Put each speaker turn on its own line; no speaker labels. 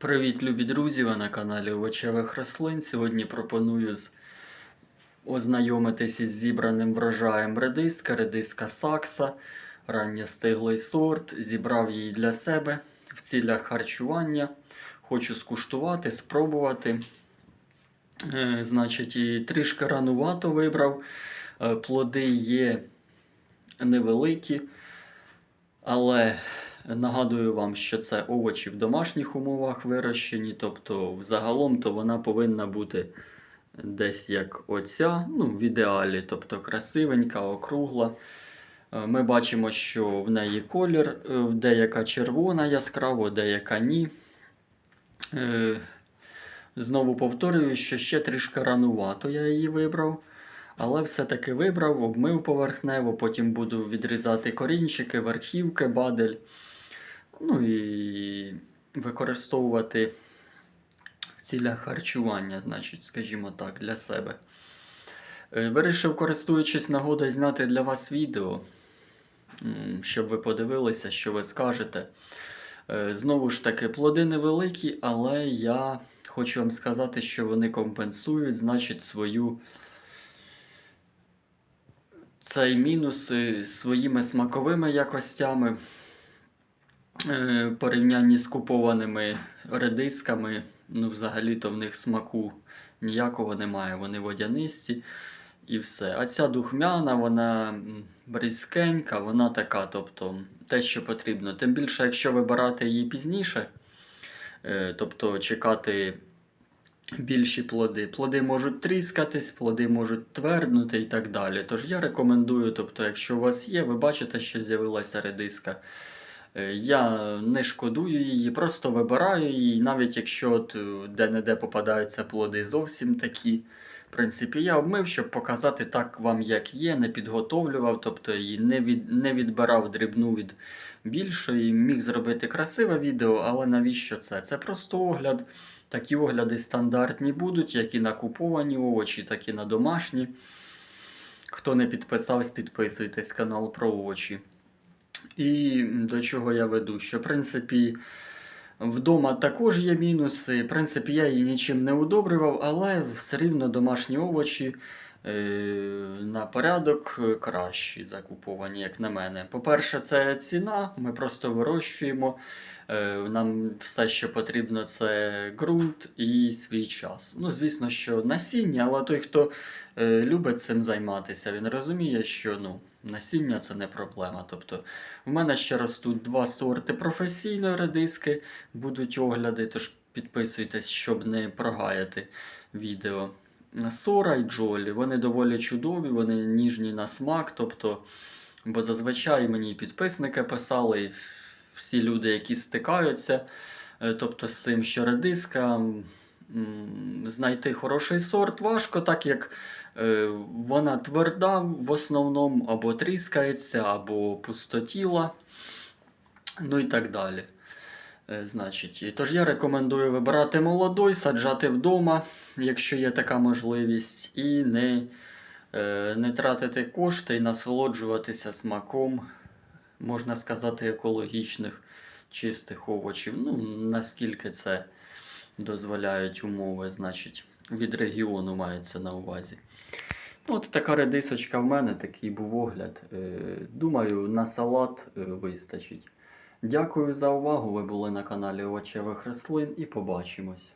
Привіт, любі друзі! Ви на каналі Овочевих рослин. Сьогодні пропоную з... ознайомитись із зібраним врожаєм редиска, редиска сакса, ранньостиглий сорт. Зібрав її для себе в цілях харчування. Хочу скуштувати, спробувати. Е, значить, і трішки ранувато вибрав. Е, плоди є невеликі, але Нагадую вам, що це овочі в домашніх умовах вирощені, тобто взагалом то вона повинна бути десь як оця, ну, в ідеалі, тобто красивенька, округла. Е, Ми бачимо, що в неї колір, е, деяка червона яскраво, деяка ні. Е, Знову повторюю, що ще трішки ранувато я її вибрав. Але все-таки вибрав, обмив поверхнево, потім буду відрізати корінчики, верхівки, бадель. Ну і використовувати в цілях харчування, значить, скажімо так, для себе. Е, Вирішив, користуючись нагодою, зняти для вас відео, щоб ви подивилися, що ви скажете. Е, Знову ж таки, плоди невеликі, але я хочу вам сказати, що вони компенсують, значить, свою цей мінус е, своїми смаковими якостями. Е, порівнянні з купованими редисками, ну, взагалі-то в них смаку ніякого немає, вони водянисті і все. А ця духмяна, вона м, бризкенька, вона така, тобто те, що потрібно. Тим більше, якщо вибирати її пізніше, е, тобто чекати більші плоди. Плоди можуть тріскатись, плоди можуть тверднути і так далі. Тож я рекомендую, тобто, якщо у вас є, ви бачите, що з'явилася редиска. Е, Я не шкодую її, просто вибираю її, навіть якщо от е, де-не-де попадаються плоди зовсім такі. В принципі, я обмив, щоб показати так вам, як є, не підготовлював, тобто її не, від, не відбирав дрібну від більшої. Міг зробити красиве відео, але навіщо це? Це просто огляд. Такі огляди стандартні будуть, як і на куповані овочі, так і на домашні. Хто не підписався, підписуйтесь канал про овочі. І до чого я веду? Що, в принципі, вдома також є мінуси. В принципі, я її нічим не удобрював, але все рівно домашні овочі е, на порядок кращі закуповані, як на мене. По-перше, це ціна. Ми просто вирощуємо. Е, Нам все, що потрібно, це ґрунт і свій час. Ну, звісно, що насіння, але той, хто е, любить цим займатися, він розуміє, що ну, насіння це не проблема. Тобто, в мене ще ростуть два сорти професійної редиски, будуть огляди, тож підписуйтесь, щоб не прогаяти відео. Сора і Джолі, вони доволі чудові, вони ніжні на смак. тобто, Бо зазвичай мені підписники писали, всі люди, які стикаються, е, тобто з цим, що редиска, знайти хороший сорт важко, так як е, вона тверда в основному, або тріскається, або пустотіла, ну і так далі. Е, Значить, тож я рекомендую вибирати молодой, саджати вдома, якщо є така можливість, і не, е, не тратити кошти і насолоджуватися смаком, можна сказати, екологічних чистих овочів. Ну, наскільки це дозволяють умови, значить, від регіону мається на увазі. Ну, От така редисочка в мене, такий був огляд. Е, Думаю, на салат е, вистачить. Дякую за увагу. Ви були на каналі Овочевих рослин і побачимось.